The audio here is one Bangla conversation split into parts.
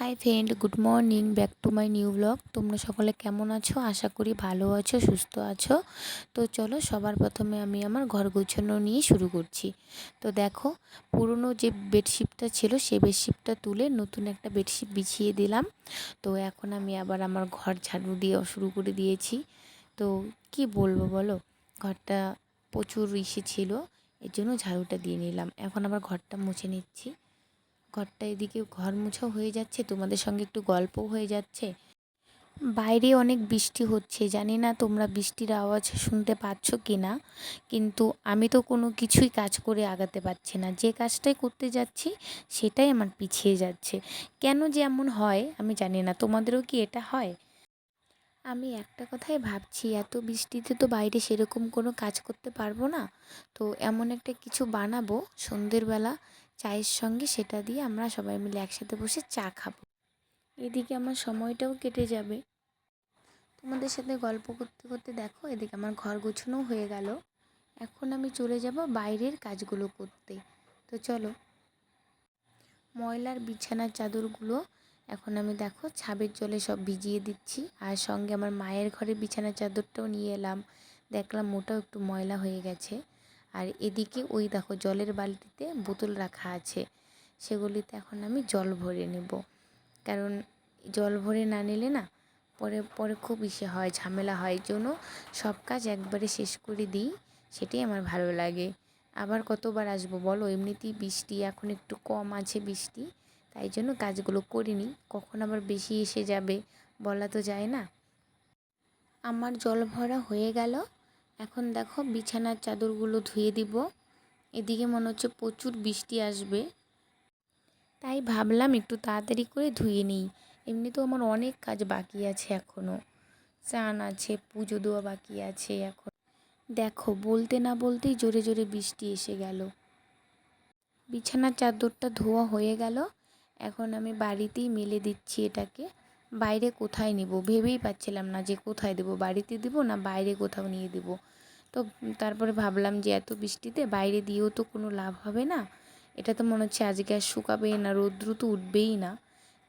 Hi friend good morning back to my new blog তোমরা সকলে কেমন আছো? আশা করি ভালো আছো, সুস্থ আছো। তো চলো, সবার প্রথমে আমি আমার ঘর গুছানো নিয়ে শুরু করছি। তো দেখো, পুরনো যে বেডশিটটা ছিল, সে বেডশিটটা তুলে নতুন একটা বেডশিট বিছিয়ে দিলাম। তো এখন আমি আবার আমার ঘর ঝাড়ু দিয়ে শুরু করে দিয়েছি। তো কি বলব বলো? ঘরটা প্রচুর ইসে ছিল, এর জন্য ঝাড়ুটা দিয়ে নিলাম। এখন আবার ঘরটা মুছে নিচ্ছি। ঘরটা এদিকে ঘর মুছাও হয়ে যাচ্ছে, তোমাদের সঙ্গে একটু গল্পও হয়ে যাচ্ছে। বাইরে অনেক বৃষ্টি হচ্ছে, জানি না তোমরা বৃষ্টির আওয়াজ শুনতে পাচ্ছ কি না কিন্তু আমি তো কোনো কিছুই কাজ করে আগাতে পারছি না। যে কাজটাই করতে যাচ্ছি, সেটাই আমার পিছিয়ে যাচ্ছে। কেন যে এমন হয়, আমি জানি না। তোমাদেরও কি এটা হয়? আমি একটা কথাই ভাবছি, এত বৃষ্টিতে তো বাইরে সেরকম কোনো কাজ করতে পারব না। তো এমন একটা কিছু বানাবো, সন্ধ্যের বেলা চায়ের সঙ্গে সেটা দিয়ে আমরা সবাই মিলে একসাথে বসে চা খাব। এদিকে আমার সময়টাও কেটে যাবে। তোমাদের সাথে গল্প করতে করতে দেখো, এদিকে আমার ঘর গোছানোও হয়ে গেল। এখন আমি চলে যাব বাইরের কাজগুলো করতে। তো চলো, ময়লার বিছানার চাদরগুলো এখন আমি দেখো ছাবের জলে সব ভিজিয়ে দিচ্ছি। আর সঙ্গে আমার মায়ের ঘরে বিছানার চাদরটাও নিয়ে এলাম। দেখলাম ওটাও একটু ময়লা হয়ে গেছে। আর এদিকে ওই দেখো জলের বালতিতে বোতল রাখা আছে। সেগুলিতে এখন আমি জল ভরে নেব। কারণ জল ভরে না নিলে না পরে পরে খুব ইসে হয়, ঝামেলা হয়। জন্য সব কাজ একবারে শেষ করে দিই, সেটাই আমার ভালো লাগে। আবার কতবার আসব বলো? এমনিতেই বৃষ্টি, এখন একটু কম আছে বৃষ্টি। তাই জন্য কাজগুলো করিনি। কখন আবার বেশি এসে যাবে বলা তো যায় না। আমার জল ভরা হয়ে গেল। এখন দেখো বিছানার চাদরগুলো ধুয়ে দিব। এদিকে মনে হচ্ছে প্রচুর বৃষ্টি আসবে। তাই ভাবলাম একটু তাড়াতাড়ি করে ধুয়ে নিই। এমনিতেও আমার অনেক কাজ বাকি আছে এখনও চান আছে, পুজো দেওয়া বাকি আছে এখন। দেখো বলতে না বলতেই জোরে জোরে বৃষ্টি এসে গেল। বিছানার চাদরটা ধোয়া হয়ে গেল। এখন আমি বাড়িতেই মেলে দিচ্ছি এটাকে। বাইরে কোথায় নেব? ভেবেই পাচ্ছিলাম না যে কোথায় দেবো। বাড়িতে দেব না বাইরে কোথাও নিয়ে দেব? তো তারপরে ভাবলাম যে এত বৃষ্টিতে বাইরে দিয়েও তো কোনো লাভ হবে না। এটা তো মনে হচ্ছে আজকে আর শুকাবেই না রৌদ্র তো উঠবেই না।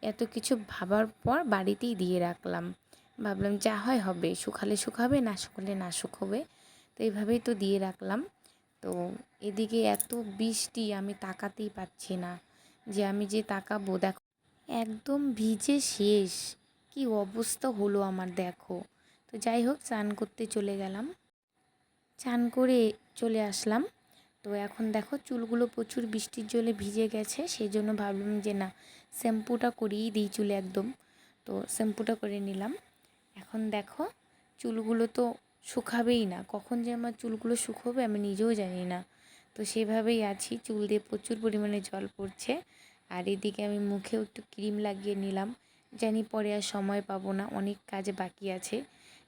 এত কিছু ভাবার পর বাড়িতেই দিয়ে রাখলাম। ভাবলাম যা হয় হবে, শুকালে শুকাবে, না শুকালে না শুকোবে। তো এইভাবেই তো দিয়ে রাখলাম। তো এদিকে এত বৃষ্টি আমি তাকাতেই পাচ্ছি না। যে আমি যে তাকাবো, দেখো। একদম ভিজে শেষ। কি অবস্থা হলো আমার, দেখো। তো যাই হোক, চান করতে চলে গেলাম। চান করে চলে আসলাম। তো এখন দেখো, চুলগুলো প্রচুর বৃষ্টির জলে ভিজে গেছে। সেই জন্য ভাবলাম যে না, শ্যাম্পুটা করিয়েই দিই চুলে একদম। তো শ্যাম্পুটা করে নিলাম। এখন দেখো, চুলগুলো তো শুকাবেই না। কখন যে আমার চুলগুলো শুকোবে আমি নিজেও জানি না। তো সেভাবেই আছি। চুল দিয়ে প্রচুর পরিমাণে জল পড়ছে। আর এদিকে আমি মুখেও একটু ক্রিম লাগিয়ে নিলাম। জানি পরে আর সময় পাবো না, অনেক কাজ বাকি আছে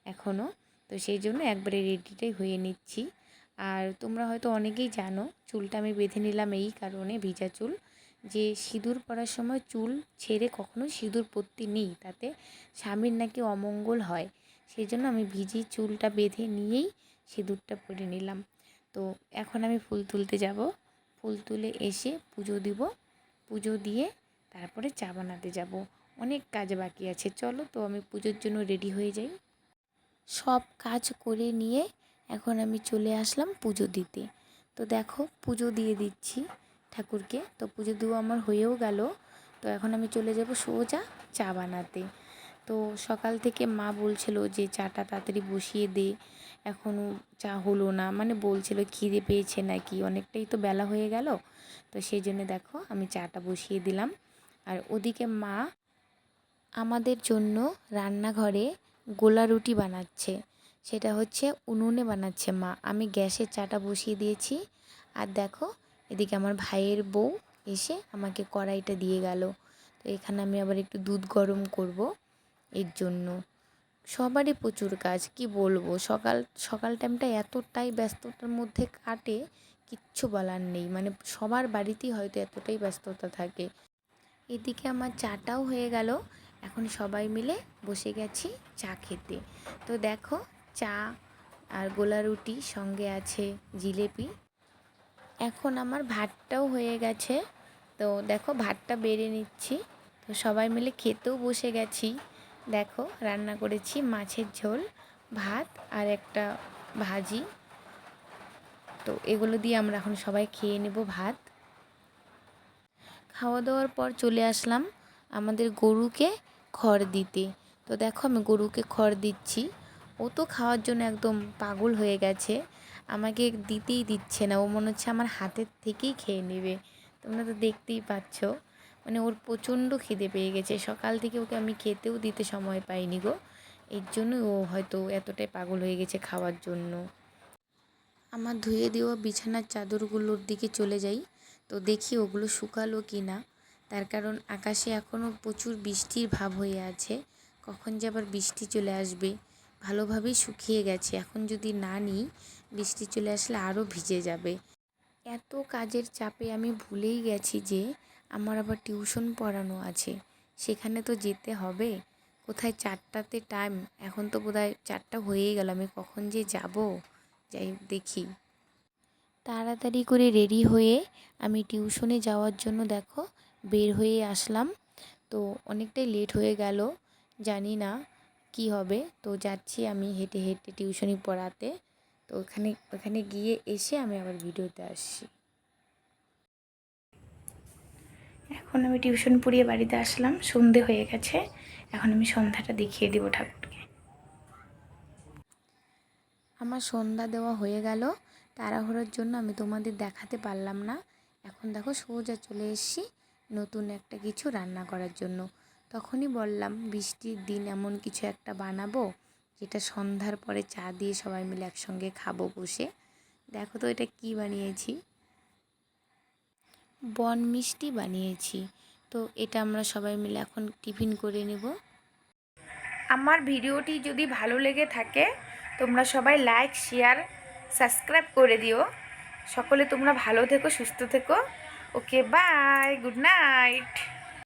এখনও তো সেই জন্য একবারে রেডিটাই হয়ে নিচ্ছি। আর তোমরা হয়তো অনেকেই জানো, চুলটা আমি বেঁধে নিলাম এই কারণে, ভিজা চুল। যে সিঁদুর পরার সময় চুল ছেড়ে কখনো সিঁদুর পরতে নেই, তাতে স্বামীর নাকি অমঙ্গল হয়। সেই জন্য আমি ভিজি চুলটা বেঁধে নিয়েই সিঁদুরটা পরে নিলাম। তো এখন আমি ফুল তুলতে যাব। ফুল তুলে এসে পুজো দিব। পুজো দিয়ে তারপরে চা বানাতে যাব। অনেক কাজ বাকি আছে। চলো তো আমি পুজোর জন্য রেডি হয়ে যাই। সব কাজ করে নিয়ে এখন আমি চলে আসলাম পুজো দিতে। তো দেখো, পুজো দিয়ে দিচ্ছি ঠাকুরকে। তো পুজো দেওয়া আমার হয়েও গেল। তো এখন আমি চলে যাব সোজা চা বানাতে। তো সকাল থেকে মা বলছিল যে চাটা তাড়াতাড়ি বসিয়ে দে এখনও চা হলো না। মানে বলছিল খিদে পেয়েছে নাকি, অনেকটাই তো বেলা হয়ে গেল। তো সেই জন্য দেখো আমি চাটা বসিয়ে দিলাম। আর ওদিকে মা আমাদের জন্য রান্নাঘরে গোলা রুটি বানাচ্ছে। সেটা হচ্ছে উনুনে বানাচ্ছে মা। আমি গ্যাসের চাটা বসিয়ে দিয়েছি। আর দেখো এদিকে আমার ভাইয়ের বউ এসে আমাকে কড়াইটা দিয়ে গেল। তো এখানে আমি আবার একটু দুধ গরম করব। এর জন্য। সবারই প্রচুর কাজ, কি বলব? সকাল সকাল টাইমটা এতটাই ব্যস্ততার মধ্যে কাটে, কিচ্ছু বলার নেই। মানে সবার বাড়িতেই হয়তো এতটাই ব্যস্ততা থাকে। এদিকে আমার চাটাও হয়ে গেল। এখন সবাই মিলে বসে গেছি চা খেতে। তো দেখো, চা আর গোলা রুটি সঙ্গে আছে জিলেপি। এখন আমার ভাতটাও হয়ে গেছে। তো দেখো, ভাতটা বেড়ে নিচ্ছি। তো সবাই মিলে খেতেও বসে গেছি। দেখো, রান্না করেছি মাছের ঝোল, ভাত আর একটা ভাজি। তো এগুলো দিয়ে আমরা এখন সবাই খেয়ে নেব ভাত। খাওয়া দাওয়ার পর চলে আসলাম আমাদের গরুকে খড় দিতে। তো দেখো, আমি গরুকে খড় দিচ্ছি। ও তো খাওয়ার জন্য একদম পাগল হয়ে গেছে। আমাকে দিতেই দিচ্ছে না। ও মনে হচ্ছে আমার হাতের থেকেই খেয়ে নেবে। তোমরা তো দেখতেই পাচ্ছ। মানে ওর প্রচণ্ড খিদে পেয়ে গেছে। সকাল থেকে ওকে আমি খেতেও দিতে সময় পাইনি গো। এর জন্য ও হয়তো এতটাই পাগল হয়ে গেছে খাওয়ার জন্য। আমার ধুয়ে দেওয়া বিছানার চাদরগুলোর দিকে চলে যাই, তো দেখি ওগুলো শুকালো কি না। তার কারণ আকাশে এখনও প্রচুর বৃষ্টির ভাব হয়ে আছে। কখন যে আবার বৃষ্টি চলে আসবে। ভালোভাবেই শুকিয়ে গেছে। এখন যদি না নিই, বৃষ্টি চলে আসলে আরও ভিজে যাবে। এত কাজের চাপে আমি ভুলেই গেছি যে আমার আবার টিউশন পড়ানো আছে। সেখানে তো যেতে হবে। কোথায় চারটাতে টাইম এখন তো বোধহয় চারটা হয়েই গেল। আমি কখন যে যাব? যাই দেখি। তাড়াতাড়ি করে রেডি হয়ে আমি টিউশনে যাওয়ার জন্য দেখো, বের হয়ে আসলাম। তো অনেকটাই লেট হয়ে গেল। জানি না কি হবে। তো যাচ্ছি আমি হেঁটে হেঁটে টিউশনি পড়াতে। তো ওখানে ওখানে গিয়ে এসে আমি আবার ভিডিওতে আসছি। এখন আমি টিউশন পড়িয়ে বাড়িতে আসলাম, সন্ধে হয়ে গেছে। এখন আমি সন্ধ্যাটা দেখিয়ে দেবো ঠাকুরকে। আমার সন্ধ্যা দেওয়া হয়ে গেল, তাড়াহুড়োর জন্য আমি তোমাদের দেখাতে পারলাম না। এখন দেখো সোজা চলে এসেছি নতুন একটা কিছু রান্না করার জন্য। তখনই বললাম, বৃষ্টির দিন এমন কিছু একটা বানাবো, যেটা সন্ধ্যার পরে চা দিয়ে সবাই মিলে একসঙ্গে খাব বসে। দেখো তো এটা কি বানিয়েছি। বন মিষ্টি বানিয়েছি। তো এটা আমরা সবাই মিলে এখন টিফিন করে নেব। আমার ভিডিওটি যদি ভালো লেগে থাকে, তোমরা সবাই লাইক, শেয়ার, সাবস্ক্রাইব করে দিও। সকলে তোমরা ভালো থেকো, সুস্থ থেকো। Okay, bye, good night.